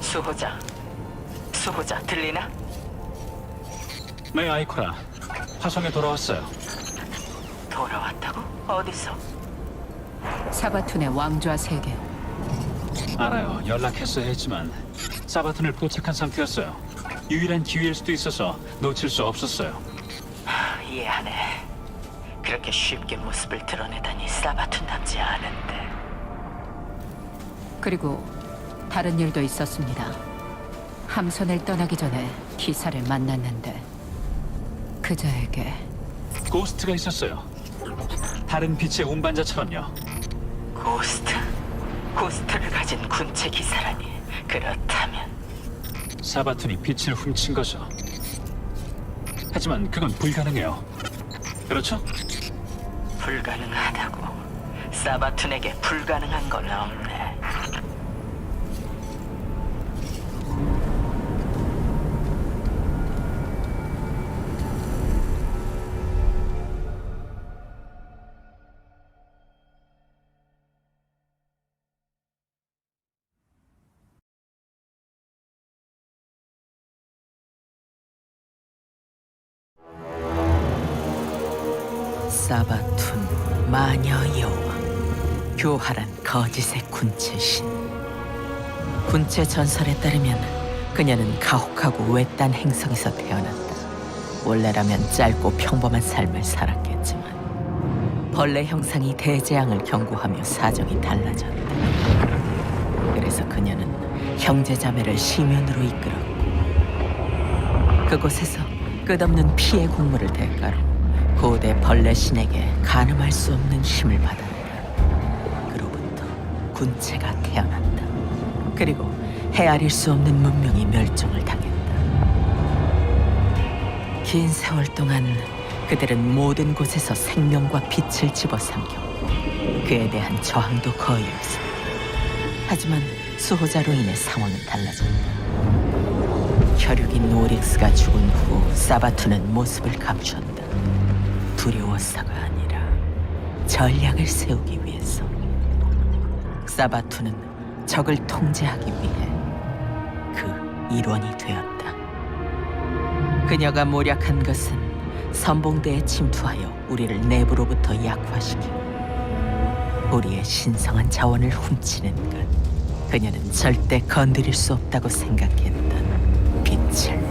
수호자. 수호자 들리나? 네, 아이코라. 화성에 돌아왔어요. 돌아왔다고? 어디서? 사바툰의 왕좌 세계. 알아요. 연락했어야 했지만 사바튼을 포착한 상태였어요. 유일한 기회일 수도 있어서 놓칠 수 없었어요. 하, 이해하네. 그렇게 쉽게 모습을 드러내다니 사바툰답지 않은데. 그리고 다른 일도 있었습니다. 함선을 떠나기 전에 기사를 만났는데 그자에게 고스트가 있었어요. 다른 빛의 운반자처럼요. 고스트. 고스트를 가진 군체 기사라니. 그렇다면 사바튼이 빛을 훔친 거죠. 하지만 그건 불가능해요. 그렇죠? 불가능하다고. 사바툰에게 불가능한 건 없네. 사바툰 마녀 여왕 교활한 거짓의 군체신. 군체 전설에 따르면 그녀는 가혹하고 외딴 행성에서 태어났다. 원래라면 짧고 평범한 삶을 살았겠지만 벌레 형상이 대재앙을 경고하며 사정이 달라졌다. 그래서 그녀는 형제자매를 심연으로 이끌었고 그곳에서 끝없는 피해 공물을 대가로 고대 벌레 신에게 가늠할 수 없는 힘을 받았다. 그로부터 군체가 태어났다. 그리고 헤아릴 수 없는 문명이 멸종을 당했다. 긴 세월 동안 그들은 모든 곳에서 생명과 빛을 집어삼켰고 그에 대한 저항도 거의 없었다. 하지만 수호자로 인해 상황은 달라졌다. 혈육인 오릭스가 죽은 후 사바투는 모습을 감추었다. 두려워서가 아니라 전략을 세우기 위해서. 사바투는 적을 통제하기 위해 그 일원이 되었다. 그녀가 모략한 것은 선봉대에 침투하여 우리를 내부로부터 약화시키고 우리의 신성한 자원을 훔치는 것. 그녀는 절대 건드릴 수 없다고 생각했던 빛을